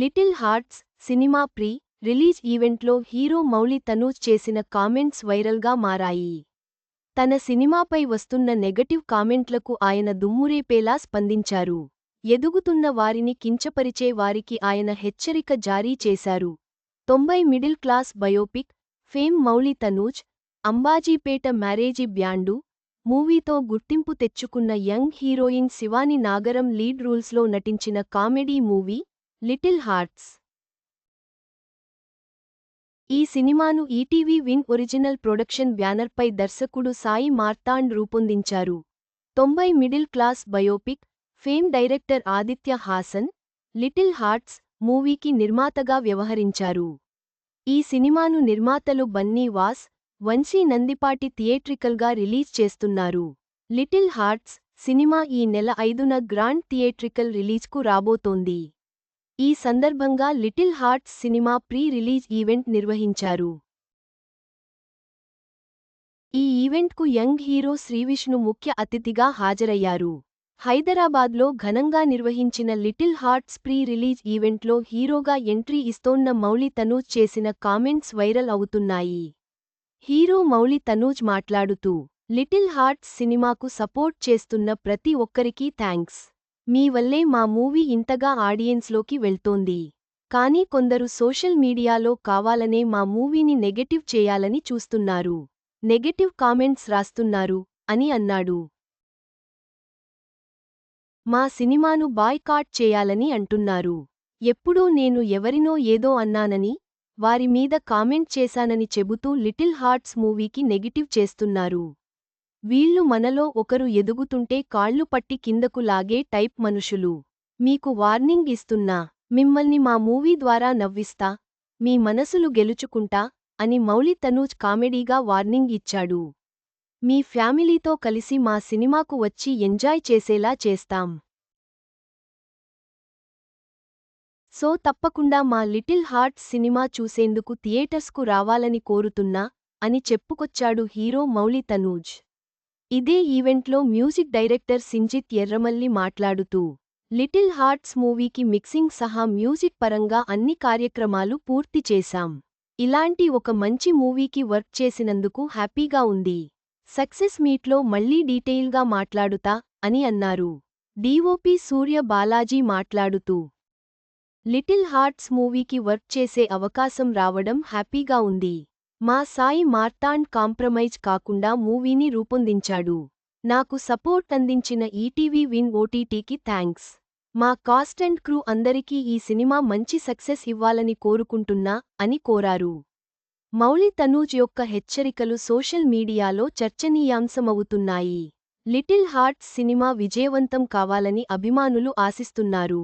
Little hearts cinema pre release ఈవెంట్లో hero Mouli Tanuj చేసిన comments వైరల్గా మారాయి. తన సినిమాపై వస్తున్న నెగటివ్ కామెంట్లకు ఆయన దుమ్మురేపేలా స్పందించారు. ఎదుగుతున్న వారిని కించపరిచే వారికి ఆయన హెచ్చరిక జారీ చేశారు. తొంభై middle class biopic fame Mouli Tanuj Ambajipeta marriage band మూవీతో గుర్తింపు తెచ్చుకున్న young heroine Shivani Nagaram lead రూల్స్లో నటించిన కామెడీ మూవీ లిటిల్ హార్ట్స్. ఈ సినిమాను ఈటీవీ విన్ ఒరిజినల్ ప్రొడక్షన్ బ్యానర్పై దర్శకుడు సాయి మార్తాండ్ రూపొందించారు. తొంభై middle class biopic fame director Aditya Hasan little hearts మూవీకి నిర్మాతగా వ్యవహరించారు. ఈ సినిమాను నిర్మాతలు బన్నీ వాస్ వంశీ నందిపాటి థియేట్రికల్గా రిలీజ్ చేస్తున్నారు. లిటిల్ హార్ట్స్ సినిమా ఈ నెల ఐదున గ్రాండ్ థియేట్రికల్ రిలీజ్కు రాబోతోంది. ఈ సందర్భంగా little hearts cinema pre release event నిర్వహించారు. ఈ ఈవెంట్కు యంగ్ హీరో శ్రీవిష్ణు ముఖ్య అతిథిగా హాజరయ్యారు. హైదరాబాద్లో ఘనంగా నిర్వహించిన లిటిల్ హార్ట్స్ ప్రీ రిలీజ్ ఈవెంట్లో హీరోగా ఎంట్రీ ఇస్తోన్న మౌలి తనూజ్ చేసిన కామెంట్స్ వైరల్ అవుతున్నాయి. హీరో మౌలి తనూజ్ మాట్లాడుతూ లిటిల్ హార్ట్స్ సినిమాకు సపోర్ట్ చేస్తున్న ప్రతి ఒక్కరికీ థ్యాంక్స్ మీ వల్లే మా మూవీ ఇంతగా ఆడియన్స్లోకి వెళ్తోంది. కానీ కొందరు సోషల్ మీడియాలో కావాలనే మా మూవీని నెగెటివ్ చేయాలని చూస్తున్నారు. నెగెటివ్ కామెంట్స్ రాస్తున్నారు అని అన్నాడు. మా సినిమాను బాయ్కాట్ చేయాలని అంటున్నారు. ఎప్పుడూ నేను ఎవరినో ఏదో అన్నానని వారి మీద కామెంట్ చేశానని చెబుతూ లిటిల్ హార్ట్స్ మూవీకి నెగిటివ్ చేస్తున్నారు. వీళ్ళు మనలో ఒకరు ఎదుగుతుంటే కాళ్ళు పట్టి కిందకు లాగే టైప్ మనుషులు. మీకు వార్నింగ్ ఇస్తున్నా మిమ్మల్ని మా మూవీ ద్వారా నవ్విస్తా మీ మనసులు గెలుచుకుంటా అని మౌలి తనూజ్ కామెడీగా వార్నింగ్ ఇచ్చాడు. మీ ఫ్యామిలీతో కలిసి మా సినిమాకు వచ్చి ఎంజాయ్ చేసేలా చేస్తాం. సో తప్పకుండా మా లిటిల్ హార్ట్ సినిమా చూసేందుకు థియేటర్స్కు రావాలని కోరుతున్నా అని చెప్పుకొచ్చాడు హీరో మౌలి తనూజ్. ఇదే ఈవెంట్లో మ్యూజిక్ డైరెక్టర్ సింజిత్ ఎర్రమల్లి మాట్లాడుతూ లిటిల్ హార్ట్స్ మూవీకి మిక్సింగ్ సహా మ్యూజిక్ పరంగా అన్ని కార్యక్రమాలు పూర్తి చేశాం. ఇలాంటి ఒక మంచి మూవీకి వర్క్ చేసినందుకు హ్యాపీగా ఉంది. సక్సెస్ మీట్లో మళ్ళీ డీటెయిల్గా మాట్లాడుతా అని అన్నారు. డీఓపీ సూర్య బాలాజీ మాట్లాడుతూ లిటిల్ హార్ట్స్ మూవీకి వర్క్ చేసే అవకాశం రావడం హ్యాపీగా ఉంది. మా సాయి మార్తాండ్ కాంప్రమైజ్ కాకుండా మూవీని రూపొందించాడు. నాకు సపోర్ట్ అందించిన ఈటీవీ విన్ ఓటీటీకి థ్యాంక్స్. మా కాస్ట్ అండ్ క్రూ అందరికీ ఈ సినిమా మంచి సక్సెస్ ఇవ్వాలని కోరుకుంటున్నా అని కోరారు. మౌలి తనూజ్ యొక్క హెచ్చరికలు సోషల్ మీడియాలో చర్చనీయాంశమవుతున్నాయి. లిటిల్ హార్ట్స్ సినిమా విజయవంతం కావాలని అభిమానులు ఆశిస్తున్నారు.